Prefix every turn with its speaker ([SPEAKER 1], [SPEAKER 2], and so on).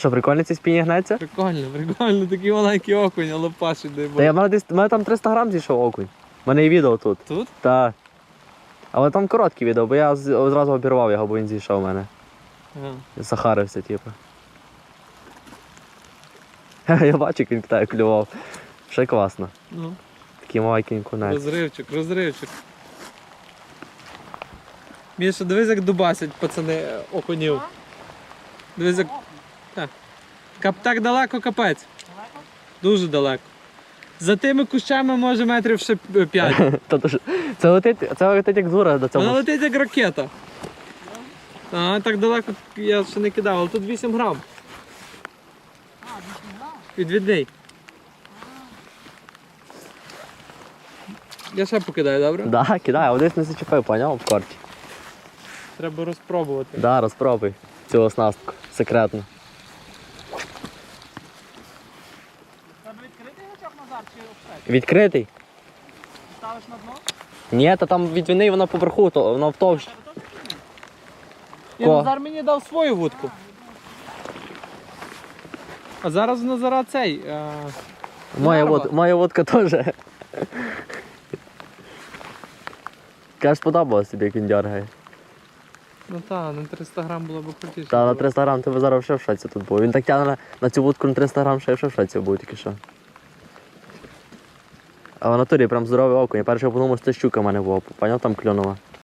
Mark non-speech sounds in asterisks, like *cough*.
[SPEAKER 1] Що, прикольно ці спінні гнеться?
[SPEAKER 2] Прикольно, прикольно, такий маленький окунь, але пашить дай
[SPEAKER 1] Та я в мене десь в мене там 300 грам зійшов окунь. У мене є відео тут.
[SPEAKER 2] Тут?
[SPEAKER 1] Та. Але там коротке відео, бо я з- одразу обірвав його, бо він зійшов у мене.
[SPEAKER 2] Ага.
[SPEAKER 1] Захарився, типу. *laughs* Я бачу, як він китає клював. Ще класно.
[SPEAKER 2] Ну,
[SPEAKER 1] Такий маленький кунець.
[SPEAKER 2] розривчик, розривчик. Міша, дивись, як дубасять пацани е, окунів. Дивись, як. Так. Кап так далеко капець. Дуже далеко. За тими кущами може метрів ще 5. *laughs*
[SPEAKER 1] Та то ж- Це летить, це летить як дура до
[SPEAKER 2] Вона летить як ракета. А, так далеко я ще не кидав, але тут 8 грам. Відвідний. Я ще покидаю, добре?
[SPEAKER 1] Да, кидай, а десь не зачепив, поняв, в корті.
[SPEAKER 2] Треба розпробувати.
[SPEAKER 1] Да, розпробуй цю оснастку. Секретно.
[SPEAKER 3] Відкритий гачок Назар чи обшек?
[SPEAKER 1] Відкритий?
[SPEAKER 3] Ставиш на дно?
[SPEAKER 1] Ні, то там від війни воно поверху, то воно втовщ.
[SPEAKER 2] І
[SPEAKER 1] Ко?
[SPEAKER 2] Назар мені дав свою вудку. А зараз у Назара цей. е,
[SPEAKER 1] Моя, вод, моя водка теж. Каже, сподобалось тобі, як він дергає.
[SPEAKER 2] Ну так, на 300 грам було б крутіше.
[SPEAKER 1] Та на
[SPEAKER 2] було.
[SPEAKER 1] 300 грам ти би зараз ще в шоці тут був. Він так тягне на, на цю вудку на 300 грам, ще ще в шоці був тільки що. А в натурі прям здоровий окунь. Я перше подумав, що це щука в мене була. Поняв, там клюнула.